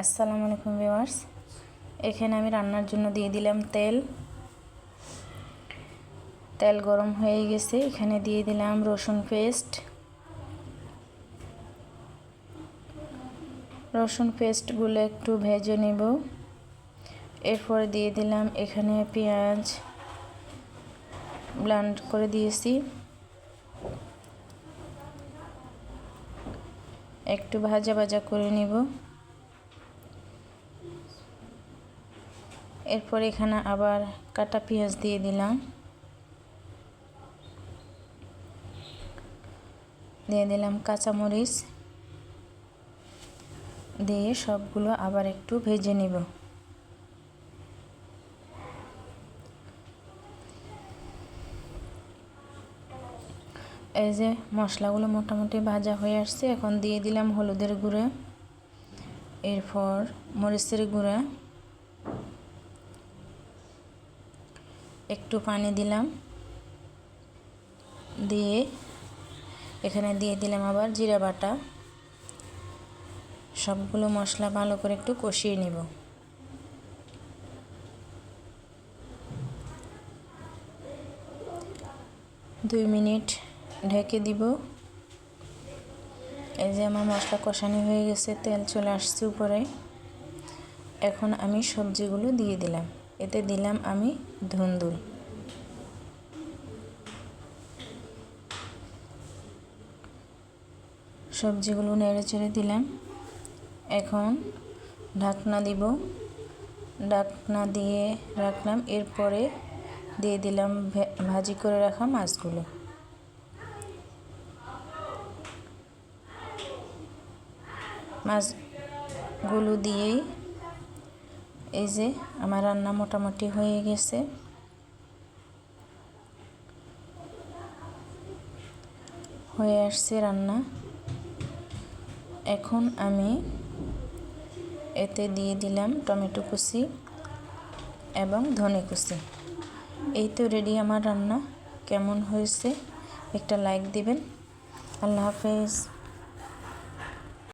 আসসালামু আলাইকুম ভিউয়ার্স। এখানে আমি রান্নার জন্য দিয়ে দিলাম তেল। তেল গরম হয়ে গেছে। এখানে দিয়ে দিলাম রসুন পেস্ট। রসুন পেস্টগুলো একটু ভেজে নেব। এরপরে দিয়ে দিলাম এখানে পেঁয়াজ। ব্লান্ড করে দিয়েছি। একটু ভাজা ভাজা করে নিব। এরপর এখানে আবার কাটা পেঁয়াজ দিয়ে দিলাম। দিয়ে দিলাম কাঁচামরিচ। দিয়ে সবগুলো আবার একটু ভেজে নিব। এই যে মশলাগুলো মোটামুটি ভাজা হয়ে আসছে, এখন দিয়ে দিলাম হলুদের গুঁড়ো। এরপর মরিচের গুঁড়া। একটু পানি দিলাম। দিয়ে এখানে দিয়ে দিলাম আবার জিরা বাটা। সবগুলো মশলা ভালো করে একটু কষিয়ে নেব। দুই মিনিট ঢেকে দিব। এই যে আমার মশলা কষানি হয়ে গেছে, তেল চলে আসছে উপরে। এখন আমি সবজিগুলো দিয়ে দিলাম। এতে দিলাম আমি ধুন্দুল। সবজিগুলো নেড়ে চেড়ে দিলাম। এখন ঢাকনা দিব। ঢাকনা দিয়ে রাখলাম। এরপরে দিয়ে দিলাম ভাজি করে রাখা মাছগুলো। মাছগুলো দিয়েই এই যে আমার রান্না মোটামুটি হয়ে গেছে। হয়ে আসছে রান্না। এখন আমি এতে দিয়ে দিলাম টমেটো কুচি এবং ধনে কুচি। এই তো রেডি আমার রান্না। কেমন হয়েছে? একটা লাইক দিবেন। আল্লাহ হাফেজ।